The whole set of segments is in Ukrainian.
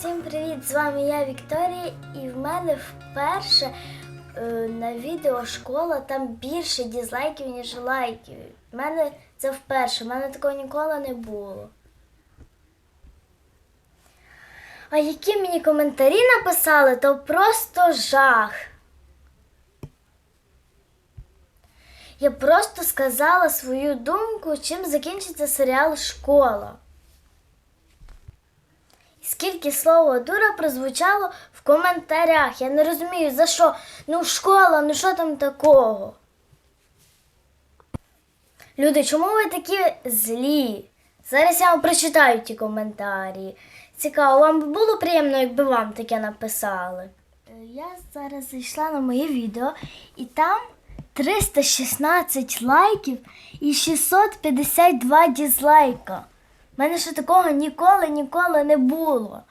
Всім привіт! З вами я Вікторія, і в мене вперше е, на відео школа там більше дізлайків, ніж лайків. У мене це вперше, в мене такого ніколи не було. А які мені коментарі написали, то просто жах. Я просто сказала свою думку, чим закінчиться серіал Школа. Скільки слово дура прозвучало в коментарях. Я не розумію, за що. Ну, школа, ну що там такого? Люди, чому ви такі злі? Зараз я вам прочитаю ті коментарі. Цікаво, вам було приємно, якби вам таке написали. Е, Я зараз зайшла на моє відео, і там 316 лайків і 652 дізлайка. Мене ще такого ніколи ніколи не було.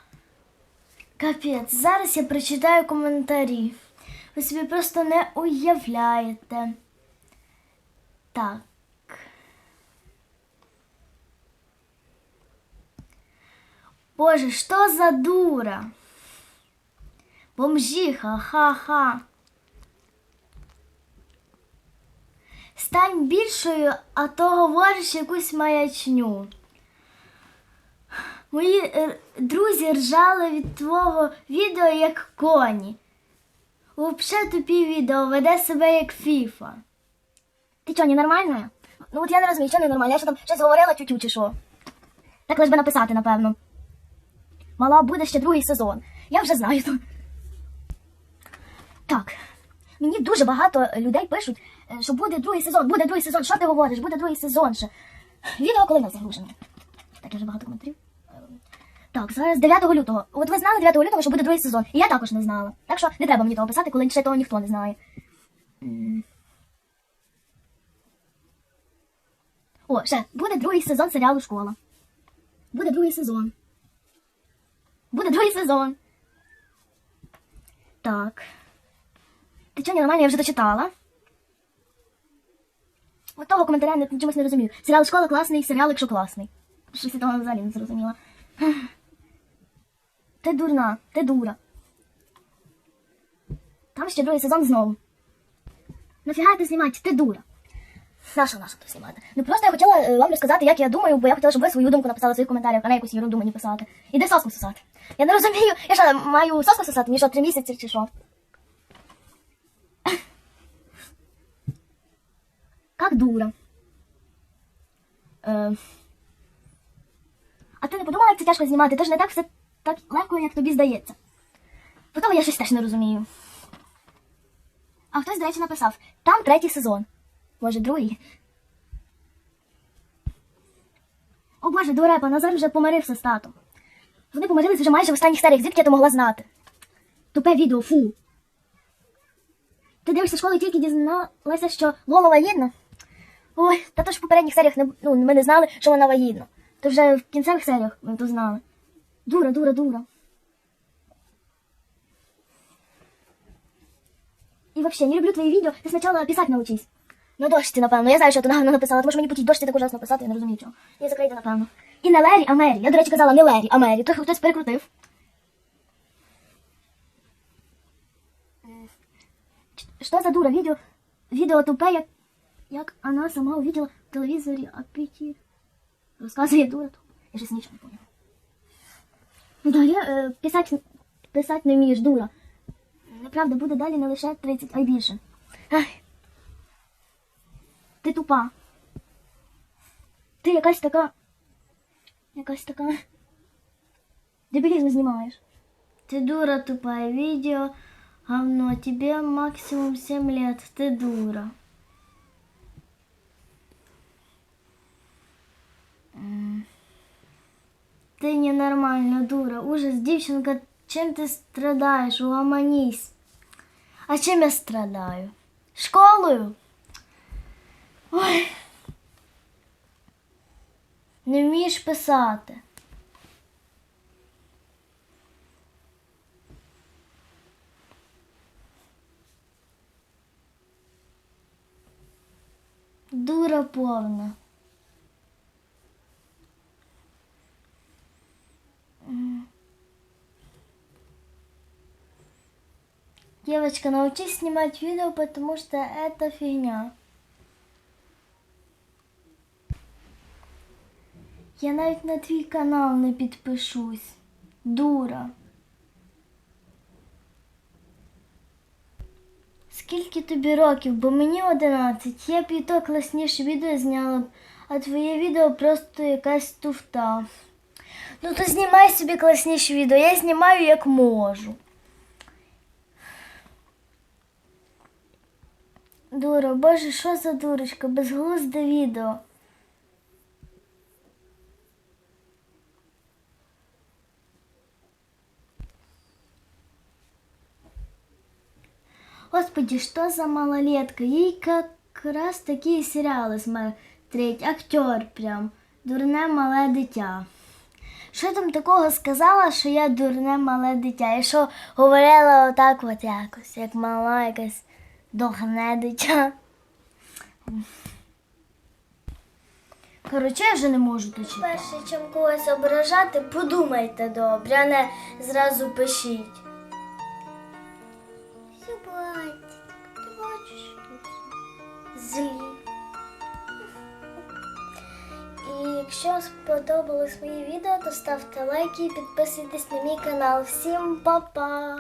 Капець, зараз я прочитаю коментарі. Ви собі просто не уявляєте. Так. Боже, що за дура? Бомжиха, ха-ха. Стань більшою, а то говориш якусь маячню. Мої е, друзі ржали від твого відео як коні. Вообще тупі відео веде себе як фіфа. Ти що, ненормальна? Ну от я не розумію, що ненормально. Я що там щось говорила тютю чи що? Так лиш би написати, напевно. Мала буде ще другий сезон. Я вже знаю. Так. Мені дуже багато людей пишуть, е, що буде другий сезон, буде другий сезон. Що ти говориш? Буде другий сезон ще. Відео коли нас загружено. Так, я вже багато коментарів. Так, зараз 9 лютого. От ви знали 9 лютого, що буде другий сезон. І я також не знала. Так що не треба мені того писати, коли ще того ніхто не знає. О, ще буде другий сезон серіалу Школа. Буде другий сезон. Буде другий сезон. Так. Чого нормально, я вже дочитала. От того коментаря не, чомусь не розумію. Серіал школа класний, серіал, якщо класний. Щось я того взагалі не зрозуміла. Ти дурна, ти дура. Там ще другий сезон знову. Нафіга ти знімати? Ти дура. Наша, наша то знімати. Ну просто я хотіла е, вам розказати, як я думаю, бо я хотіла, щоб ви свою думку написали в своїх коментарях, а не якусь ерунду мені писати. Іди соску сосати. Я не розумію, я що, маю соску сосати, мені що, три місяці чи що? Как дура. Е, а ти не подумала, як це тяжко знімати? Ти ж не так все так легко, як тобі здається. По того я щось теж не розумію. А хтось, до речі, написав, там третій сезон. Може, другий. О боже, дурепа, Назар вже помирився з татом. Вони помирились вже майже в останніх серіях, звідки я то могла знати. Тупе відео, фу. Ти дивишся школу і тільки дізналася, що Лола вагітна? Ой, та то ж в попередніх серіях не, ну, ми не знали, що вона вагітна. То вже в кінцевих серіях ми то знали. Дура, дура, дура. І взагалі, не люблю твої відео, ти спочатку писати научись. На дошці, напевно. Я знаю, що ти напевно написала, тому що мені по тій дошці так ужасно писати, я не розумію чого. Я закрийте, напевно. І не Лері, а Мері. Я, до речі, казала не Лері, а Мері. Трохи хтось перекрутив. Что за дура? Видео, видео тупе, як, як она сама увидела в телевізорі апетит. Розказує дура. Я щось нічого не поняла. Ну да, я е, писать, писать не вмієш, дура. Неправда, буде далі не лише 30, а й більше. Ай. Ти тупа. Ти якась така. Якась така. Дебілізм знімаєш. Ты дура тупая, видео говно, тебе максимум 7 лет, ты дура. Ты ненормальна, дура. Ужас, дівчинка, чим ти страдаєш? Угомонись. А чим я страдаю? Школою? Ой. Не вмієш писати. Дура повна. Девочка, научись снимать видео, потому что это фигня. Я навіть на твій канал не підпишусь. Дура. Скільки тобі років? Бо мені 11. Я б і то класніше відео зняла б, а твоє відео просто якась туфта. Ну то знімай собі класніше відео. Я знімаю як можу. Дура, боже, що за дурочка? Безглузде відео. Господи, что за малолетка? Ей как раз такі серіали смотреть, актер прям, дурне мале дитя. Що там такого сказала, що я дурне мале дитя? І що говорила отак от якось, як мала якась дурне дитя. Коротше, я вже не можу дочитати. Перше, чим когось ображати, подумайте добре, а не зразу пишіть. Все бачить. Ти бачиш? Злі. І якщо вам сподобалось моє відео, то ставте лайки і підписуйтесь на мій канал. Всім па-па!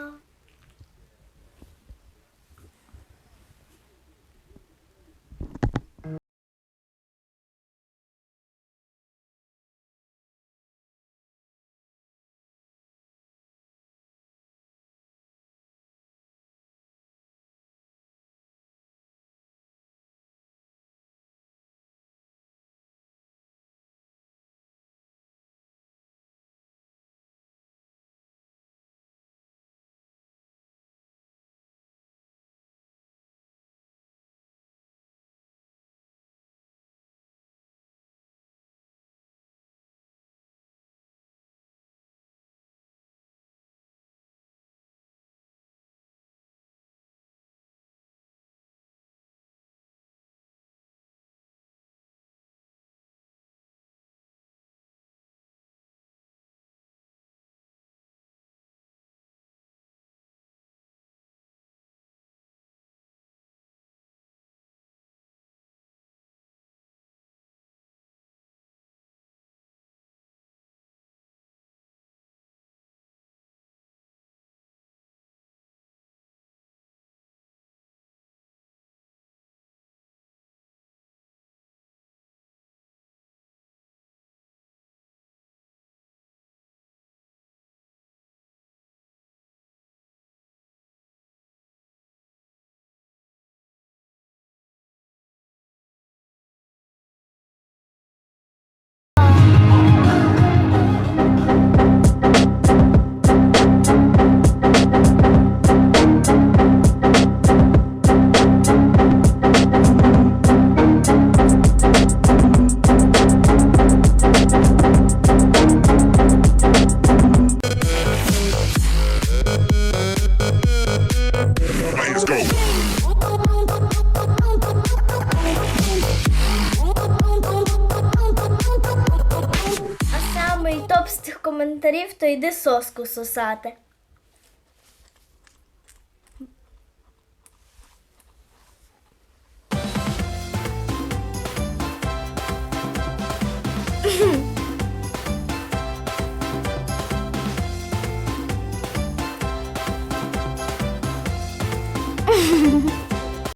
То йди соску сосати.